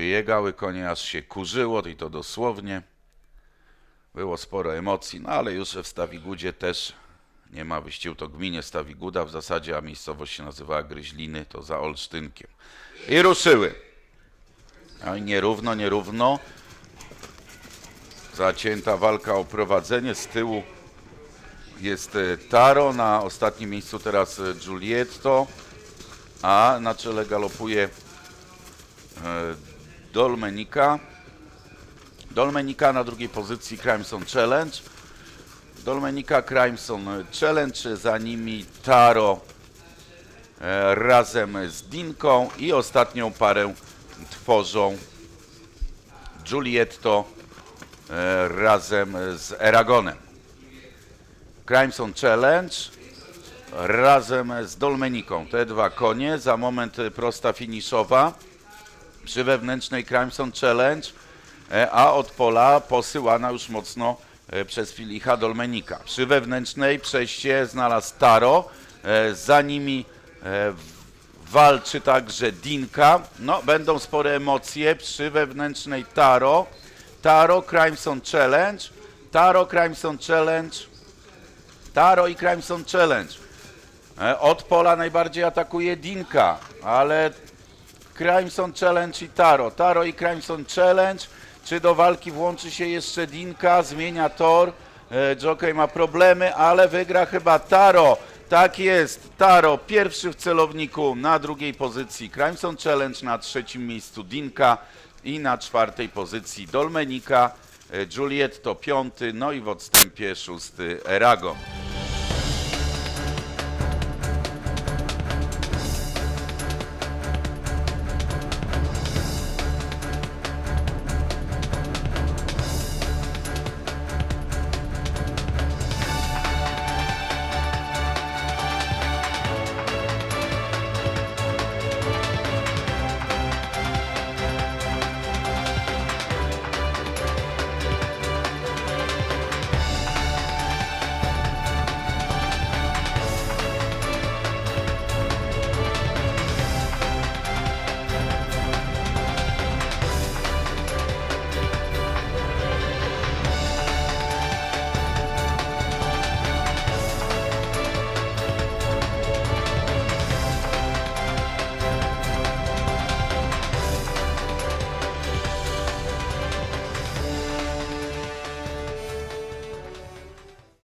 Biegały konie, aż się kurzyło i to dosłownie. Było sporo emocji, no ale już w Stawigudzie też nie ma wyścigu, to gminie Stawiguda w zasadzie, a miejscowość się nazywała Gryźliny, to za Olsztynkiem. I ruszyły. No i nierówno, nierówno. Zacięta walka o prowadzenie. Z tyłu jest e, Taro, na ostatnim miejscu teraz e, Giulietto, a na czele galopuje e, Dolmenika. Dolmenika na drugiej pozycji Crimson Challenge. Dolmenika Crimson Challenge, za nimi Taro e, razem z Dinką i ostatnią parę tworzą Giulietto e, razem z Eragonem. Crimson Challenge razem z Dolmeniką. Te dwa konie, za moment prosta finiszowa przy wewnętrznej Crimson Challenge, e, a od pola posyłana już mocno e, przez Filicha Dolmenika. Przy wewnętrznej przejście znalazł Taro, e, za nimi walczy także Dinka. No, będą spore emocje przy wewnętrznej Taro. Taro Crimson Challenge, Taro Crimson Challenge, Taro i Crimson Challenge. Od pola najbardziej atakuje Dinka, ale Crimson Challenge i Taro. Taro i Crimson Challenge. Czy do walki włączy się jeszcze Dinka? Zmienia tor. E, Jockey ma problemy, ale wygra chyba Taro. Tak jest, Taro pierwszy w celowniku na drugiej pozycji Crimson Challenge, na trzecim miejscu Dinka i na czwartej pozycji Dolmenika, e, Giulietto piąty, no i w odstępie szósty Eragon.